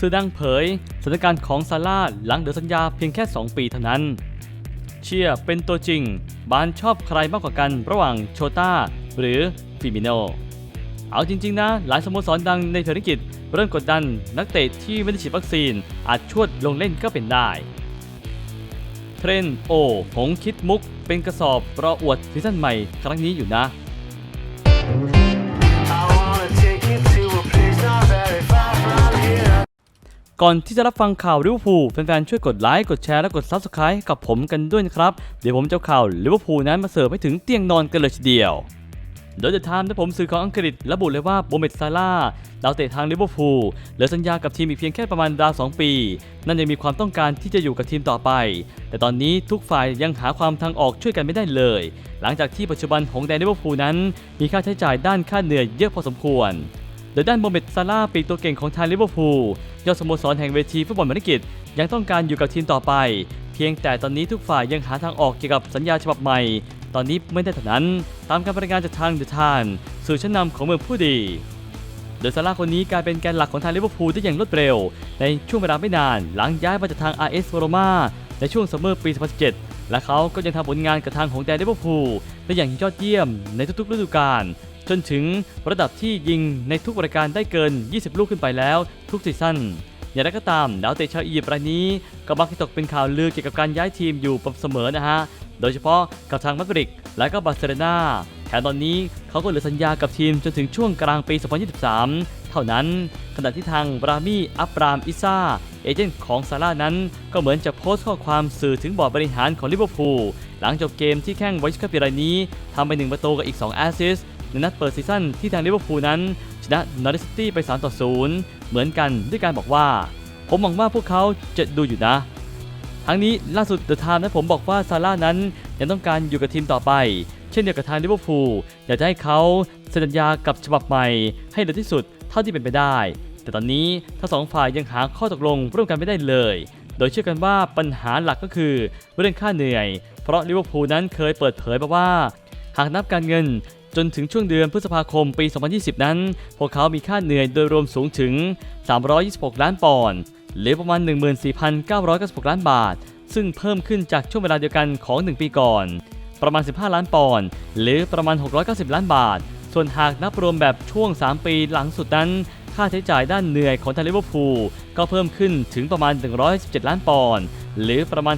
สื่อดังเผยสถานการณ์ของซาร่าหลังเหลือสัญญาเพียงแค่ 2 ปีเท่านั้น เชียเป็นตัวจริง บานชอบใครมากกว่ากันระหว่างโชต้าหรือฟิมิโน เอาจริง ๆ นะ หลายสโมสรดังในเทอร์นิกิจเริ่มกดดันนักเตะที่ไม่ได้ฉีดวัคซีน อาจชวดลงเล่นก็เป็นได้ เทรนโอหงคิดมุกเป็นกระสอบรออวดซีซั่นใหม่ครั้งนี้อยู่นะ ก่อนที่จะรับฟังข่าวลิเวอร์พูลแฟนๆช่วยกดไลค์กดแชร์และกด Subscribe ให้กับผมกันด้วยนะครับ เดี๋ยวผมจะข่าวลิเวอร์พูลนั้นมาเสิร์ฟให้ถึงเตียงนอนกันเลยทีเดียวโดยเดอะไทม์ได้ผมสื่อของอังกฤษระบุเลยว่าโบเมตซาร่าดาวเตะทางลิเวอร์พูลเหลือสัญญากับทีมอีกเพียงแค่ประมาณราว2ปี นั่นยังมีความต้องการที่จะอยู่กับทีมต่อไป แต่ตอนนี้ทุกฝ่ายยังหาความทางออกช่วยกันไม่ได้เลย หลังจากที่ปัจจุบันของแดนลิเวอร์พูลนั้น มีค่าใช้จ่ายด้านค่าเหนื่อยเยอะพอสมควรโดยด้านโมเมตซาร่าปีตัวเก่งของทางลิเวอร์พูล ยอดสโมสรแห่งเวทีฟุตบอลมรกิจยังต้องการอยู่กับทีมต่อไป เพียงแต่ตอนนี้ทุกฝ่ายยังหาทางออกเกี่ยวกับสัญญาฉบับใหม่ ตอนนี้ไม่ได้เท่านั้น ตามการรายงานจากทางเดอะทานสื่อชั้นนำของเมืองผู้ดีโดยซาร่าคนนี้กลายเป็นแกนหลักของทางลิเวอร์พูลได้อย่างรวดเร็ว ในช่วงเวลาไม่นาน หลังย้ายมาจากทาง RS โรมาในช่วงซัมเมอร์ปี 2017 และเขาก็ยังทำผลงานกับทางของแดนลิเวอร์พูลได้อย่างยอดเยี่ยมในทุกๆฤดูกาล จนถึงระดับที่ยิงในทุกรายการได้เกิน 20 ลูกขึ้นไปแล้วทุกซีซั่นอย่างไรก็ตามดาวเตะชาวอียิปต์รายนี้ก็มักตกเป็นข่าวลือเกี่ยวกับการย้ายทีมอยู่เสมอนะฮะ โดยเฉพาะกับทางมาดริดและก็บาร์เซโลนาแถมตอนนี้เขาก็เหลือสัญญากับทีมจนถึงช่วงกลางปี 2023 เท่านั้น ขณะที่ทางบรามีอับรามอิซาเอเจนต์ของซาร่านั้นก็เหมือนจะโพสต์ข้อความสื่อถึงบอร์ดบริหารของลิเวอร์พูลหลังจบเกมที่แข่งไวส์คัพปีรายนี้ทำไป1ประตูกับอีก 2 แอสซิสต์ ในนัดเปิดซีซั่นที่ทางลิเวอร์พูลนั้น ชนะนอริสตี้ไป3ต่อ0เหมือนกันด้วยการบอกว่า ผมหวังว่าพวกเขาจะดูอยู่นะ ทั้งนี้ล่าสุดเดอะไทม์นั้นผมบอกว่าซาร่านั้นยังต้องการอยู่กับทีมต่อไป เช่นเดียวกับทางลิเวอร์พูลอยากจะให้เขาเซ็นสัญญากับฉบับใหม่ ให้เร็วที่สุดเท่าที่เป็นไปได้ แต่ตอนนี้ทั้งสองฝ่ายยังหาข้อตกลงร่วมกันไม่ได้เลยโดยเชื่อกันว่าปัญหาหลักก็คือเรื่องค่าเหนื่อย เพราะลิเวอร์พูลนั้นเคยเปิดเผยมาว่า หากนับการเงิน จนถึงช่วงเดือนพฤษภาคมปี 2020 นั้น พวกเขามีค่าเหนื่อยโดยรวมสูงถึง 326 ล้านปอนด์หรือประมาณ 14,996 ล้านบาท ซึ่งเพิ่มขึ้นจากช่วงเวลาเดียวกันของ 1 ปีก่อน ประมาณ 15 ล้านปอนด์หรือประมาณ 690 ล้านบาท ส่วนหากนับรวมแบบช่วง 3 ปีหลังสุดนั้น ค่าใช้จ่ายด้านเหนื่อยของทางลิเวอร์พูลก็เพิ่มขึ้นถึงประมาณ 117 ล้านปอนด์หรือประมาณ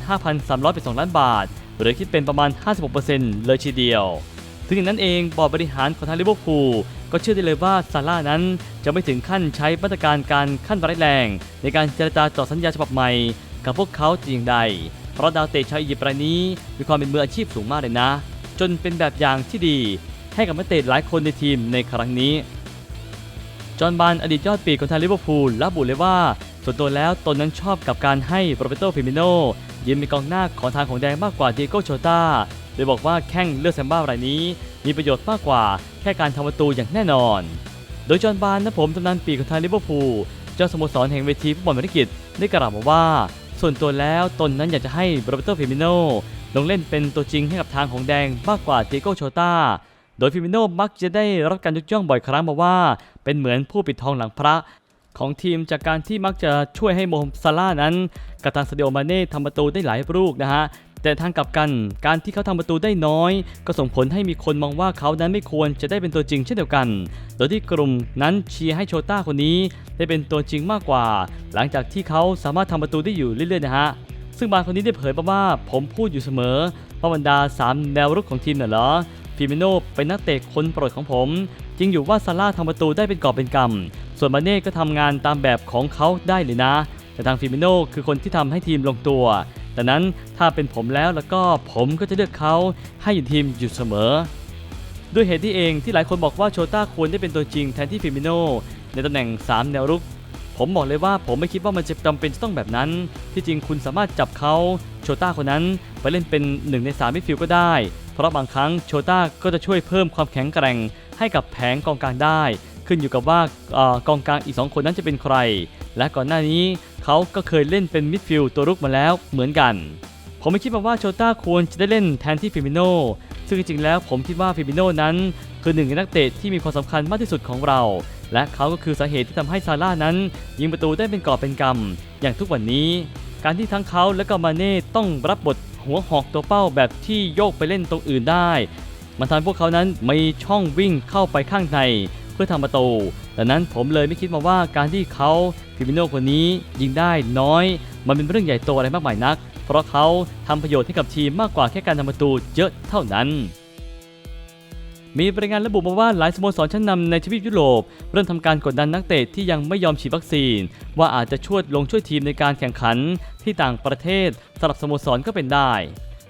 5,382 ล้านบาท หรือคิดเป็นประมาณ 56%เลยทีเดียว ถึงอย่างนั้นเองบอร์ดบริหารของทางลิเวอร์พูลก็เชื่อได้เลยว่าซาร่านั้นจะไม่ถึงขั้นใช้มาตรการการขั้นร้ายแรง ในการเจรจาต่อสัญญาฉบับใหม่ กับพวกเขาจริงใด เพราะดาวเตะชาวอียิปต์รายนี้ มีความเป็นมืออาชีพสูงมากเลยนะ จนเป็นแบบอย่างที่ดี ให้กับนักเตะหลายคนในทีมในครั้งนี้ จอห์นบานอดีตยอดปีกของทางลิเวอร์พูลระบุเลยว่า ส่วนตัวแล้วตนนั้นชอบกับการให้โรเบโตฟิมิโนยืนเป็นกองหน้าของทางของแดงมากกว่าเดโกโชตา ยบอกว่าแข้งเลือดแซมบ้ารายนี้ มีประโยชน์มากกว่าแค่การทำประตูอย่างแน่นอน โดยจอห์นบานนะผมตำนานปีกของทางลิเวอร์พูลเจ้าสโมสรแห่งเวทีฟุตบอลธุรกิจได้กล่าวมาว่า ส่วนตัวแล้วตนนั้นอยากจะให้โรเบโตฟิมิโนลงเล่นเป็นตัวจริงให้กับทางของแดงมากกว่าเดียโกโชตาโดยฟิมิโนมักจะได้รับการยกย่องบ่อยครั้งมาว่า เป็นเหมือนผู้ปิดทองหลังพระของทีมจากการที่มักจะช่วยให้โมฮัมซาร่านั้นกับทางซาดิโอมาเน่ทำประตูได้หลายลูกนะฮะ แต่ทางกลับกัน การที่เขาทำประตูได้น้อย ก็ส่งผลให้มีคนมองว่าเขานั้นไม่ควรจะได้เป็นตัวจริงเช่นเดียวกัน โดยที่กลุ่มนั้นเชียร์ให้โชต้าคนนี้ได้เป็นตัวจริงมากกว่า หลังจากที่เขาสามารถทำประตูได้อยู่เรื่อยๆนะฮะซึ่งบางคนนี้ได้เผยมาว่าผมพูดอยู่เสมอว่าบรรดา 3 แนวรุกของทีมน่ะเหรอฟิมิโนเป็นนักเตะคนโปรดของผม จริงอยู่ว่าซาร่าทำประตูได้เป็นกอบเป็นกำส่วนมาเน่ก็ทำงานตามแบบของเขาได้เลยนะ แต่ทางฟิมิโนคือคนที่ทำให้ทีมลงตัว ดังนั้นถ้าเป็นผมแล้วแล้วก็ผมก็จะเลือกเขาให้อยู่ทีมอยู่เสมอ ด้วยเหตุที่เองที่หลายคนบอกว่าโชต้าควรได้เป็นตัวจริงแทนที่ฟิมิโนในตำแหน่ง 3 แนวรุก ผมบอกเลยว่าผมไม่คิดว่ามันจะจำเป็นจะต้องแบบนั้น ที่จริงคุณสามารถจับเขาโชต้าคนนั้นไปเล่นเป็น 1 ใน3มิดฟิลก็ได้ เพราะบางครั้งโชต้าก็จะช่วยเพิ่มความแข็งแกร่ง ให้กับแผงกองกลางได้ ขึ้นอยู่กับว่ากองกลางอีก 2 คนนั้นจะเป็นใคร และก่อนหน้านี้ เขาก็เคยเล่นเป็นมิดฟิลด์ตัวรุกมาแล้วเหมือนกัน ผมไม่คิดมาว่าโชต้าควรจะได้เล่นแทนที่ฟิมิโนซึ่งจริงๆแล้วผมคิดว่าฟิมิโนนั้น คือหนึ่งในนักเตะที่มีความสำคัญมากที่สุดของเรา และเขาก็คือสาเหตุที่ทำให้ซาร่านั้น ยิงประตูได้เป็นกอบเป็นกำอย่างทุกวันนี้ การที่ทั้งเขาและก็มาเน่ต้องรับบทหัวหอกตัวเป้าแบบที่โยกไปเล่นตรงอื่นได้มันทำพวกเขานั้นมีช่องวิ่งเข้าไปข้างในเพื่อทำประตูดังนั้นผมเลยไม่คิดมาว่าการที่เขา ฟิมิโนคนนี้ยิงได้น้อย มันเป็นเรื่องใหญ่โตอะไรมากมายนัก เพราะเขาทำประโยชน์ให้กับทีมมากกว่าแค่การทำประตูเยอะเท่านั้น มีรายงานระบุมาว่าหลายสโมสรชั้นนำในทวีปยุโรป เริ่มทำการกดดันนักเตะที่ยังไม่ยอมฉีดวัคซีน ว่าอาจจะช่วยลงช่วยทีมในการแข่งขันที่ต่างประเทศสำหรับสโมสรก็เป็นได้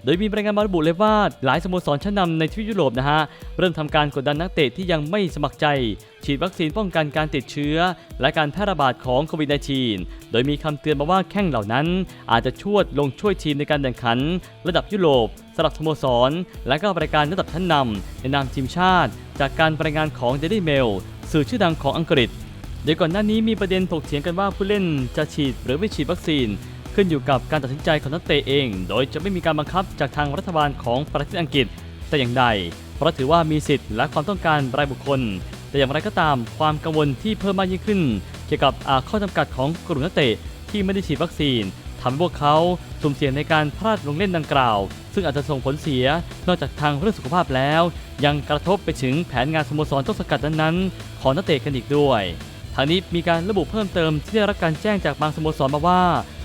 โดยมีรายงานมาระบุเลยว่าหลายสโมสรชั้นนำในทวีปยุโรปนะฮะเริ่มทำการกดดันนักเตะที่ยังไม่สมัครใจ ฉีดวัคซีนป้องกันการติดเชื้อ และการแพร่ระบาดของโควิด -19 โดยมีคำเตือนมาว่าแข้งเหล่านั้น อาจจะช่วยลงช่วยทีมในการแข่งขัน ระดับยุโรปสำหรับสโมสร และก็รายการระดับชั้นนำในนามทีมชาติ จากการรายงานของ Daily Mail สื่อชื่อดังของอังกฤษโดยก่อนหน้านี้มีประเด็นถกเถียงกันว่าผู้เล่นจะฉีดหรือไม่ฉีดวัคซีน ขึ้นอยู่กับการตัดสินใจของนักเตะเอง โดยจะไม่มีการบังคับจากทางรัฐบาลของประเทศอังกฤษ แต่อย่างใด เพราะถือว่ามีสิทธิ์และความต้องการรายบุคคล แต่อย่างไรก็ตามความกังวลที่เพิ่มมากยิ่งขึ้น เกี่ยวกับข้อจำกัดของกลุ่มนักเตะที่ไม่ได้ฉีดวัคซีนทำให้พวกเขาสุ่มเสี่ยงในการพลาดลงเล่นดังกล่าว ซึ่งอาจจะส่งผลเสียนอกจากทางเรื่องสุขภาพแล้ว ยังกระทบไปถึงแผนงานสโมสรต้นสังกัดนั้นๆของนักเตะกันอีกด้วยทางนี้มีการระบุเพิ่มเติมที่ได้รับการแจ้งจากบางสโมสรมาว่า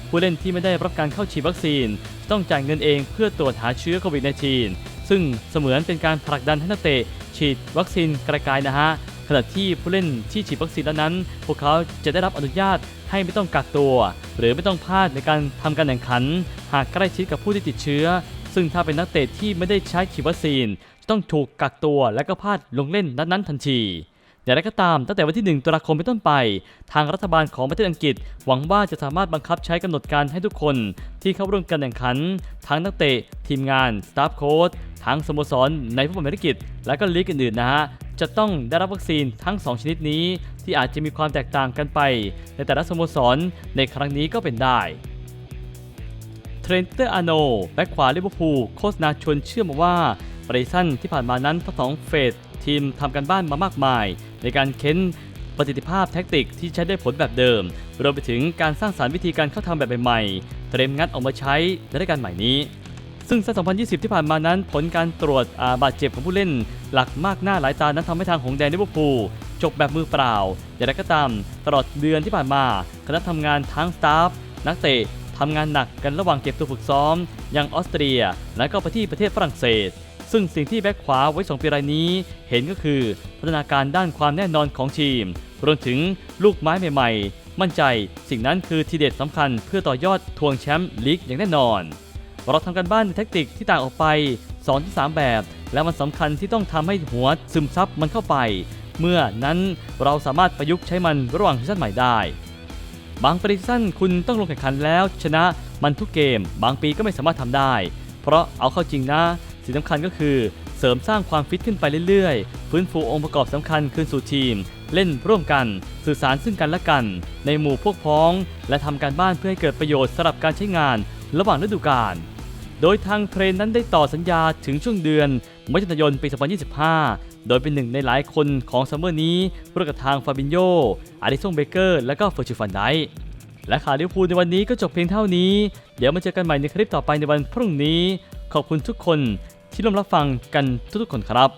ผู้เล่นที่ไม่ได้รับการเข้าฉีดวัคซีน ต้องจ่ายเงินเองเพื่อตรวจหาเชื้อโควิด -19 ซึ่งเสมือนเป็นการผลักดันให้นักเตะฉีดวัคซีนกระจายนะฮะขณะที่ผู้เล่นที่ฉีดวัคซีนแล้วนั้น พวกเขาจะได้รับอนุญาตให้ไม่ต้องกักตัว หรือไม่ต้องพลาดในการทำการแข่งขัน หากใกล้ชิดกับผู้ที่ติดเชื้อ ซึ่งถ้าเป็นนักเตะที่ไม่ได้ใช้ฉีดวัคซีนจะต้องถูกกักตัวและก็พลาดลงเล่นนัดนั้นทันที อย่างไรก็ตามตั้งแต่วันที่ 1 ตุลาคมเป็นต้นไป ทางรัฐบาลของประเทศอังกฤษ หวังว่าจะสามารถบังคับใช้กำหนดการให้ทุกคนที่เข้าร่วมการแข่งขัน ทั้งนักเตะ ทีมงานสตาฟโค้ชทั้งสโมสรในฟุตบอลอเมริกิจและก็ลีกอื่นๆนะฮะจะต้องได้รับวัคซีนทั้ง 2 ชนิดนี้ ที่อาจจะมีความแตกต่างกันไป ในแต่ละสโมสรในครั้งนี้ก็เป็นได้เทรนเตอร์อาโนแบ็กขวาลิเวอร์พูลโฆษณาชวนเชื่อมาว่าปริสันที่ผ่านมานั้นทั้งสองเฟส ทีมทำกันบ้านมามากมาย ในการเค้นประสิทธิภาพแท็กติกที่ใช้ได้ผลแบบเดิม รวมไปถึงการสร้างสารรค์วิธีการเข้าทำแบบใหม่ๆ เตรียมงัดออกมาใช้ในรายการใหม่นี้ ซึ่งซีซั่น2020 ที่ผ่านมานั้น ผลการตรวจาบาดเจ็บของผู้เล่น หลักมากหน้าหลายตานั้นทำให้ทางของแดนลิเวอร์พูลจบแบบมือเปล่า อย่างไรก็ตาม ตลอดเดือนที่ผ่านมา คณะทำงานทั้งสตาฟนักเตะทำงานหนักกันระหว่างเก็บตัวฝึกซ้อมยังออสเตรีย และก็ไปที่ประเทศฝรั่งเศส ซึ่งสิ่งที่แบ็คขวาไว้สองปีรายนี้เห็นก็คือพัฒนาการด้านความแน่นอนของทีม รวมถึงลูกไม้ใหม่ๆ มั่นใจสิ่งนั้นคือทีเด็ดสำคัญเพื่อต่อยอดทวงแชมป์ลีกอย่างแน่นอน เราทำกันบ้านในแทคติกที่ต่างออกไป2ที่3แบบ และมันสำคัญที่ต้องทำให้หัวซึมซับมันเข้าไป เมื่อนั้นเราสามารถประยุกต์ใช้มันระหว่างซีซั่นใหม่ได้บางปริซีซั่นคุณต้องลงแข่งขันแล้ว ชนะมันทุกเกม บางปีก็ไม่สามารถทำได้ เพราะเอาเข้าจริงนะ สิ่งสำคัญก็คือเสริมสร้างความฟิตขึ้นไปเรื่อยๆ ฟื้นฟูองค์ประกอบสำคัญคืนสู่ทีม เล่นร่วมกัน สื่อสารซึ่งกันและกัน ในหมู่พวกพ้อง และทำการบ้านเพื่อให้เกิดประโยชน์สำหรับการใช้งาน ระหว่างฤดูกาลโดยทางเทรนนั้นได้ต่อสัญญาถึงช่วงเดือนมิถุนายนปี 2025 โดยเป็นหนึ่งในหลายคนของซัมเมอร์นี้ร่วมกับทางฟาบินโยอาริซงเบเกอร์ และก็เฟอร์ชิฟันไดและข่าวลิเวอร์พูลในวันนี้ก็จบเพียงเท่านี้ เดี๋ยวมาเจอกันใหม่ในคลิปต่อไปในวันพรุ่งนี้ ขอบคุณทุกคน ที่ร่วมรับฟังกันทุกๆคนครับ